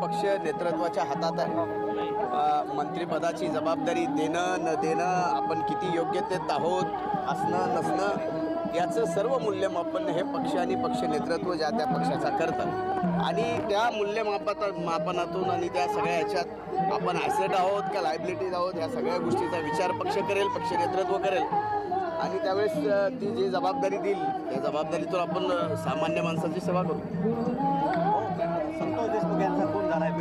पक्ष नेतृत्वाच्या हातात आहे. मंत्रिपदाची जबाबदारी देणं न देणं आपण किती योग्यतेत आहोत असणं नसणं याचं सर्व मूल्यमापन हे पक्ष आणि पक्ष नेतृत्व ज्या त्या पक्षाचा करतं आणि त्या मूल्यमापात मापनातून आणि त्या सगळ्या ह्याच्यात आपण ॲसेट आहोत का लायबिलिटीज आहोत ह्या सगळ्या गोष्टीचा विचार पक्ष करेल पक्ष नेतृत्व करेल. आणि त्यावेळेस ती जी जबाबदारी देईल त्या जबाबदारीतून आपण सामान्य माणसाची सेवा करू.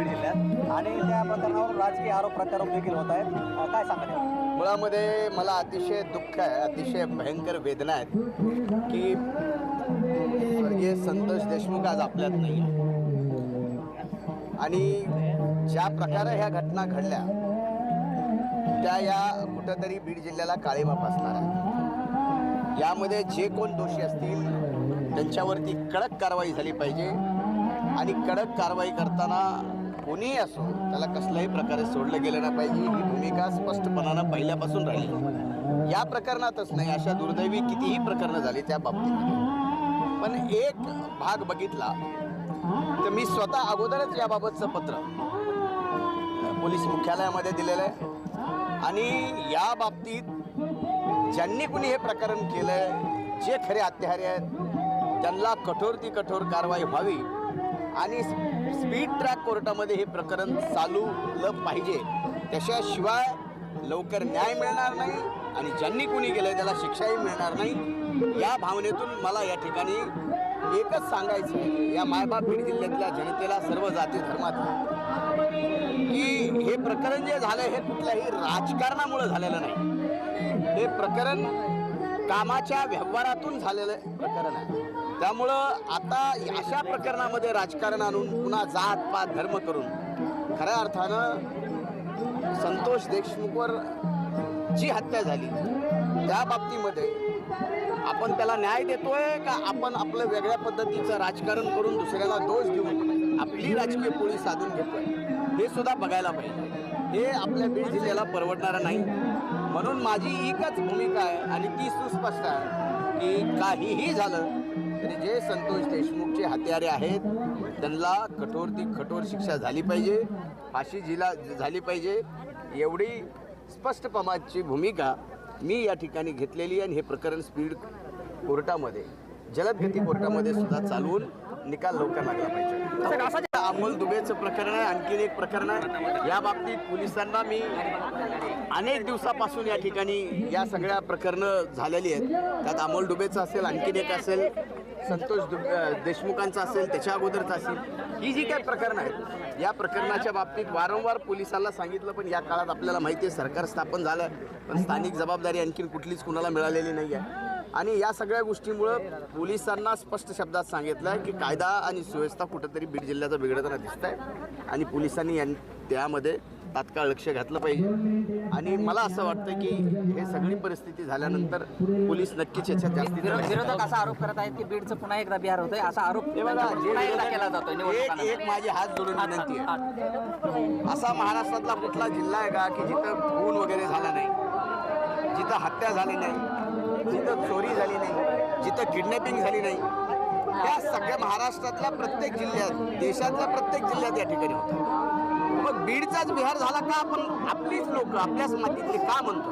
बीड जिल्ह्यात आणि त्या प्रकरणावर राजकीय आरोप प्रत्यारोप देखील होत आहेत. काय सांगत मुळामध्ये मला अतिशय दुःख आहे अतिशय भयंकर वेदना आहेत की स्वर्गीय संतोष देशमुख आज आपल्यात नाही आणि ज्या प्रकारे ह्या घटना घडल्या त्या या कुठंतरी बीड जिल्ह्याला काळीमा फासणार आहे यामध्ये जे कोण दोषी असतील त्यांच्यावरती कडक कारवाई झाली पाहिजे. आणि कडक कारवाई करताना कोणीही असो त्याला कसल्याही प्रकारे सोडलं गेलं नाही पाहिजे. ही भूमिका स्पष्टपणानं पहिल्यापासून राहिली. या प्रकरणातच नाही अशा दुर्दैवी कितीही प्रकरणं झाली त्या बाबतीत पण एक भाग बघितला तर मी स्वतः अगोदरच याबाबतचं पत्र पोलीस मुख्यालयामध्ये दिलेलं आहे. आणि या बाबतीत ज्यांनी कुणी हे प्रकरण केलं आहे जे खरे हत्यारे आहेत त्यांना कठोर ती कठोर कारवाई व्हावी. आणि स्पीड ट्रॅक कोर्टामध्ये हे प्रकरण चालूलं पाहिजे. त्याच्याशिवाय लवकर न्याय मिळणार नाही आणि ज्यांनी कुणी गेलं त्याला शिक्षाही मिळणार नाही. या भावनेतून मला या ठिकाणी एकच सांगायचं या मायबाप बीड जिल्ह्यातल्या जनतेला सर्व जाती धर्मात की हे प्रकरण जे झालं हे कुठल्याही राजकारणामुळे झालेलं नाही. हे प्रकरण कामाच्या व्यवहारातून झालेलं प्रकरण आहे. त्यामुळं आता अशा प्रकरणामध्ये राजकारण आणून पुन्हा जात पात धर्म करून खऱ्या अर्थानं संतोष देशमुखवर जी हत्या झाली त्या बाबतीमध्ये आपण त्याला न्याय देतोय का आपण आपलं वेगळ्या पद्धतीचं राजकारण करून दुसऱ्याला दोष देऊन आपली राजकीय पोळी साधून घेतोय? हे सुद्धा बघायला पाहिजे. हे आपल्या बीड जिल्ह्याला परवडणारं नाही. म्हणून माझी एकच भूमिका आहे आणि ती सुस्पष्ट आहे की काहीही झालं तरी जे संतोष देशमुखचे हत्यारे आहेत. त्यांना कठोर ती कठोर शिक्षा झाली पाहिजे. फाशी जिला झाली पाहिजे. एवढी स्पष्टपमाची भूमिका मी या ठिकाणी घेतलेली आहे आणि हे प्रकरण स्पीड कोर्टामध्ये जलदगती कोर्टामध्ये सुद्धा चालवून निकाल लवकर लागला पाहिजे. अमोल दुबेचं प्रकरण आहे आणखीन एक प्रकरण आहे. या बाबतीत पोलिसांना मी अनेक दिवसापासून या ठिकाणी या सगळ्या प्रकरणं झालेली आहेत. त्यात अमोल डुबेचं असेल आणखीन एक असेल संतोष देशमुखांचं असेल त्याच्या अगोदरचं असेल ही जी काही प्रकरणं आहेत या प्रकरणाच्या बाबतीत वारंवार पोलिसांना सांगितलं पण या काळात आपल्याला माहिती आहे सरकार स्थापन झालं पण स्थानिक जबाबदारी आणखीन कुठलीच कुणाला मिळालेली नाही आहे आणि या सगळ्या गोष्टीमुळं पोलिसांना स्पष्ट शब्दात सांगितलं आहे की कायदा आणि सुव्यवस्था कुठंतरी बीड जिल्ह्याचा बिघडताना दिसत आहे आणि पोलिसांनी यां त्यामध्ये तात्काळ लक्ष घातलं पाहिजे. आणि मला असं वाटतं की हे सगळी परिस्थिती झाल्यानंतर पोलीस नक्कीच याच्यात जास्त विरोधक असा आरोप करत आहेत की बीडचं पुन्हा एकदा बिहार होतंय. असा आरोप केला जातोय एक. एक माझी हात जोडून विनंती आहे. असा महाराष्ट्रातला कुठला जिल्हा आहे का की जिथं खून वगैरे झाला नाही? जिथं हत्या झाली नाही? जिथं चोरी झाली नाही जिथं किडनॅपिंग झाली नाही त्या सगळ्या महाराष्ट्रातल्या प्रत्येक जिल्ह्यात देशातल्या प्रत्येक जिल्ह्यात या ठिकाणी होतं. मग बीडचाच बिहार झाला का आपण आपलीच लोक आपल्याच मातीतली का म्हणतो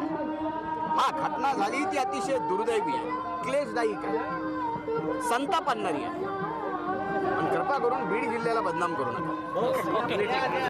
हा घटना झाली ती अतिशय दुर्दैवी आहे क्लेशदायक आहे संताप आणणारी आहे. कृपा करून बीड जिल्ह्याला बदनाम करू नका.